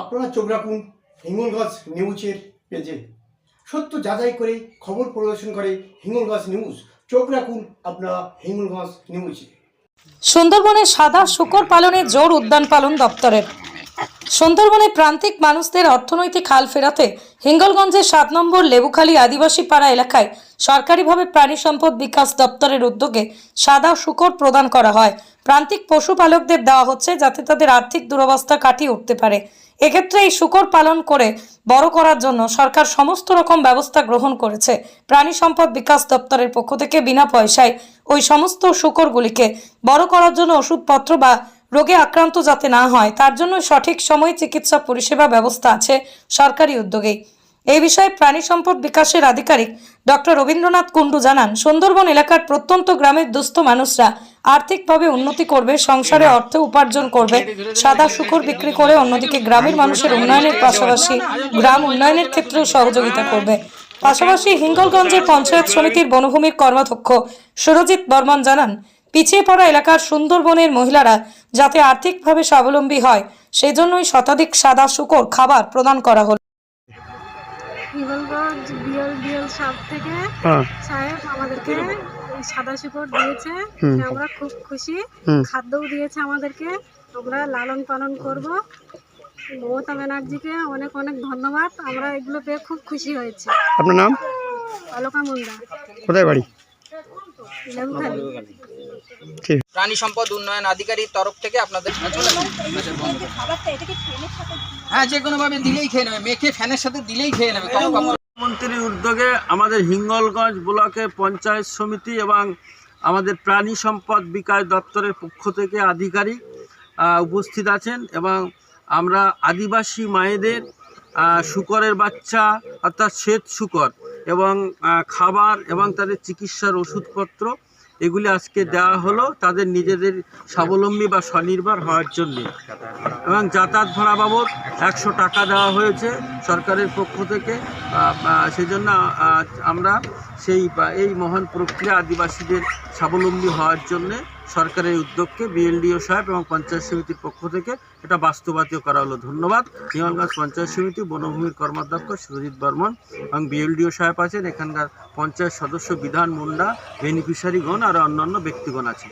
আপনারা চোখ রাখুন হিঙ্গলগঞ্জ নিউজের পেজে। সত্য যাচাই করে খবর প্রদর্শন করে হিঙ্গলগঞ্জ নিউজ। চোখ রাখুন আপনারা হিঙ্গলগঞ্জ নিউজে। সুন্দরবনে সাদা শুকর পালনে জোর উদ্যান পালন দপ্তরের। সুন্দরবনে প্রান্তিক মানুষদের অর্থনৈতিক হাল ফেরাতে হিঙ্গলগঞ্জের সাত নম্বর লেবুখালী আদিবাসী পাড়া এলাকায় সরকারিভাবে প্রাণী সম্পদ বিকাশ দপ্তরের উদ্যোগে সাদা শুকর প্রদান করা হয়। প্রান্তিক পশুপালকদের দেওয়া হচ্ছে যাতে তাদের আর্থিক দুরবস্থা কাটিয়ে উঠতে পারে। এক্ষেত্রে এই শুকর পালন করে বড় করার জন্য সরকার সমস্ত রকম ব্যবস্থা গ্রহণ করেছে। প্রাণী সম্পদ বিকাশ দপ্তরের পক্ষ থেকে বিনা পয়সায় ওই সমস্ত শুকরগুলিকে বড় করার জন্য ওষুধপত্র বা রোগে আক্রান্ত যাতে না হয়, তার জন্য সঠিক সময়ে চিকিৎসা পরিষেবা ব্যবস্থা আছে সরকারি উদ্যোগে। এই বিষয়ে প্রাণী সম্পদ বিকাশের আধিকারিক ডক্টর রবীন্দ্রনাথ কুণ্ডু জানান, সুন্দরবন এলাকার প্রত্যন্ত গ্রামের দুস্থ মানুষরা আর্থিকভাবে উন্নতি করবে, সংসারে অর্থ উপার্জন করবে, সাদা শুকর বিক্রি করে অন্যদিকে গ্রামের মানুষের উন্নয়নের পাশাপাশি গ্রাম উন্নয়নের ক্ষেত্রেও সহযোগিতা করবে। পাশাপাশি হিঙ্গলগঞ্জের পঞ্চায়েত সমিতির বনভূমির কর্মাধ্যক্ষ সুরজিৎ বর্মন জানান পিছিয়ে পড়া এলাকার সুন্দরবনের মহিলারা যাতে আর্থিকভাবে স্বাবলম্বী হয় সেজন্যই শতাধিক সাদা শুকর খাবার প্রদান করা হল। হিঙ্গলগঞ্জ বিএল বিএল সাপ থেকে হ্যাঁ। সাহেব আমাদেরকে সাদা শিকড় দিয়েছে। আমরা খুব খুশি। খাদ্যও দিয়েছে আমাদেরকে। আমরা লালন পালন করব। মমতা ব্যানার্জিকে অনেক অনেক ধন্যবাদ। আমরা এগুলো পেয়ে খুব খুশি হয়েছি। আপনার নাম? অলকা মুন্ডা। কোথায় বাড়ি? লেবুখালি। প্রাণী সম্পদ উন্নয়ন আধিকারিক তরফ থেকে আপনাদের হ্যাঁ যে কোনো ভাবে দিলেই খেয়ে নেবে মেখে ফ্যানের সাথে দিলেই খেয়ে নেবে মন্ত্রীর উদ্যোগে আমাদের হিঙ্গলগঞ্জ ব্লকের পঞ্চায়েত সমিতি এবং আমাদের প্রাণী সম্পদ বিকাশ দপ্তরের পক্ষ থেকে আধিকারিক আহ, উপস্থিত আছেন এবং আমরা আদিবাসী মায়েদের শুকরের বাচ্চা অর্থাৎ শ্বেত শুকর এবং খাবার এবং তাদের চিকিৎসার ওষুধপত্র এগুলি আজকে দেওয়া হলো তাদের নিজেদের স্বাবলম্বী বা স্বনির্ভর হওয়ার জন্য। এবং যাতায়াত ভাড়া বাবদ একশো টাকা দেওয়া হয়েছে সরকারের পক্ষ থেকে। আহ, আহ, সেই জন্য আমরা সেই এই মহান প্রক্রিয়া আদিবাসীদের স্বাবলম্বী হওয়ার জন্যে সরকারের উদ্যোগকে বিএলডিও সাহেব এবং পঞ্চায়েত সমিতির পক্ষ থেকে এটা বাস্তবায়িত করা হলো। ধন্যবাদ। হিমালগঞ্জ পঞ্চায়েত সমিতি বনভূমির কর্মাধ্যক্ষ সুরজিৎ বর্মন এবং বিএলডিও সাহেব আছেন। এখানকার পঞ্চায়েত সদস্য বিধান মুন্ডা বেনিফিশিয়ারিগণ আর অন্যান্য ব্যক্তিগণ আছে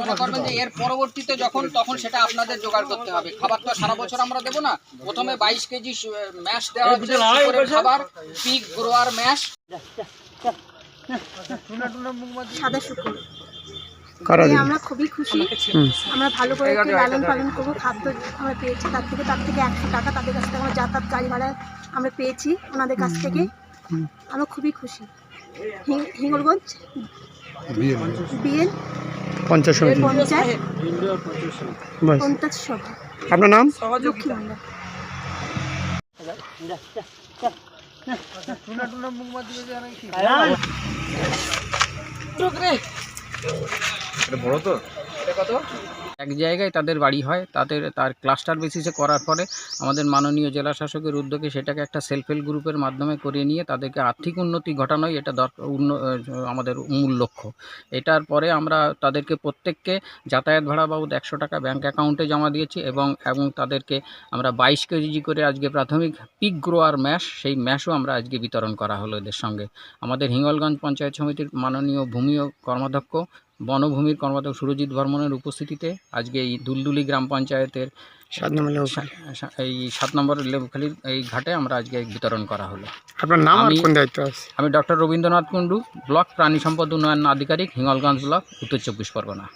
মনে করবেন যে এর পরবর্তীতে যখন তখন সেটা আপনাদের জোগাড় করতে হবে। খাবার তো সারা বছর আমরা দেবো না। প্রথমে বাইশ কেজি ম্যাশ দেওয়া হচ্ছে খাবার পিক গ্রোয়ার ম্যাশ। সাদা শুকর কারা আমরা খুবই খুশি। আমরা ভালো করে লালন পালন করব খাদ্য আমরা পেয়েছি তার থেকে তার থেকে একশো টাকা তাদের কাছ থেকে আমরা যাতায়াত গাড়ি ভাড়া আমরা পেয়েছি ওনাদের কাছ থেকে। আমরা খুবই খুশি। হিং- হিঙ্গলগঞ্জ? বিএল। বাস। পঞ্চায়েত সভা। আপনার নাম? লক্ষ্মী ভান্ডার এক জায়গায় তাদের বাড়ি হয় তাদের তার ক্লাস্টার বেসিসে করার পরে আমাদের মাননীয় জেলা শাসকের উদ্যোগে সেটাকে একটা সেলফ হেল্প গ্রুপের মাধ্যমে করিয়ে নিয়ে তাদেরকে আর্থিক উন্নতি ঘটানোই এটা আমাদের মূল লক্ষ্য। এটার পরে আমরা তাদেরকে প্রত্যেককে যাতায়াত ভাড়া বাবদ একশো টাকা ব্যাঙ্ক অ্যাকাউন্টে জমা দিয়েছি এবং এবং তাদেরকে আমরা বাইশ কেজি করে আজকে প্রাথমিক পিক গ্রোয়ার ম্যাশ সেই ম্যাশও আমরা আজকে বিতরণ করা হলো এদের সঙ্গে। আমাদের হিঙ্গলগঞ্জ পঞ্চায়েত সমিতির মাননীয় ভূমি ও কর্মাধ্যক্ষ বনভূমির কর্মাধ্যক্ষ সুরজিৎ বর্মনের উপস্থিতিতে আজকে এই দুলদুলি গ্রাম পঞ্চায়েতের সাত নম্বর এই সাত নম্বর লেবুখালির এই ঘাটে আমরা আজকে বিতরণ করা হলো। আপনার নাম আমি- দায়িত্ব আছে? আমি ডক্টর রবীন্দ্রনাথ কুণ্ডু ব্লক প্রাণী সম্পদ উন্নয়ন আধিকারিক হিঙ্গলগঞ্জ ব্লক উত্তর চব্বিশ পরগনা।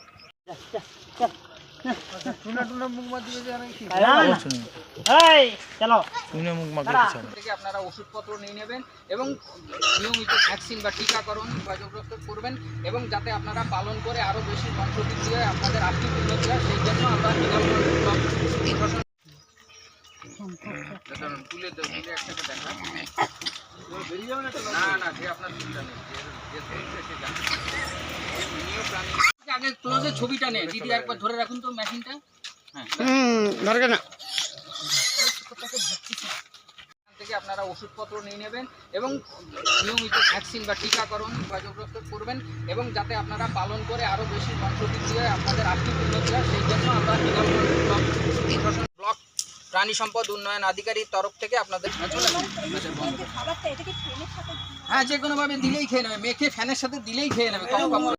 আপনারা ওষুধপত্র নিয়ে নেবেন এবং নিয়মিত ভ্যাকসিন বা টিকাকরণ যোগাযোগ করবেন এবং যাতে আপনারা পালন করে আরও বেশি বংশবৃদ্ধি হয় আপনাদের আর্থিক উন্নতি হয় সেই জন্য আমরা তুলে দেব, একসাথে দেখা। না, না, সে আপনার চিন্তা নেই। যে- যে প্রাণী- আগে ক্লোজে ছবিটা নে। দিদি একবার ধরে রাখুন তো মেশিনটা হ্যাঁ। হুম না। থেকে আপনারা ওষুধপত্র নিয়ে নেবেন এবং নিয়মিত ভ্যাকসিন বা টিকাকরণ যোগাযোগ করবেন এবং যাতে আপনারা পালন করে আরও বেশি বংশবৃদ্ধি হয় আপনাদের আর্থিক উন্নতি হয় সেই জন্য আমরা প্রশাসন ব্লক প্রাণী সম্পদ উন্নয়ন আধিকারিক তরফ থেকে আপনাদের হ্যাঁ যে কোনোভাবে দিলেই খেয়ে নেবে। মেখে ফ্যানের সাথে দিলেই খেয়ে নেবে।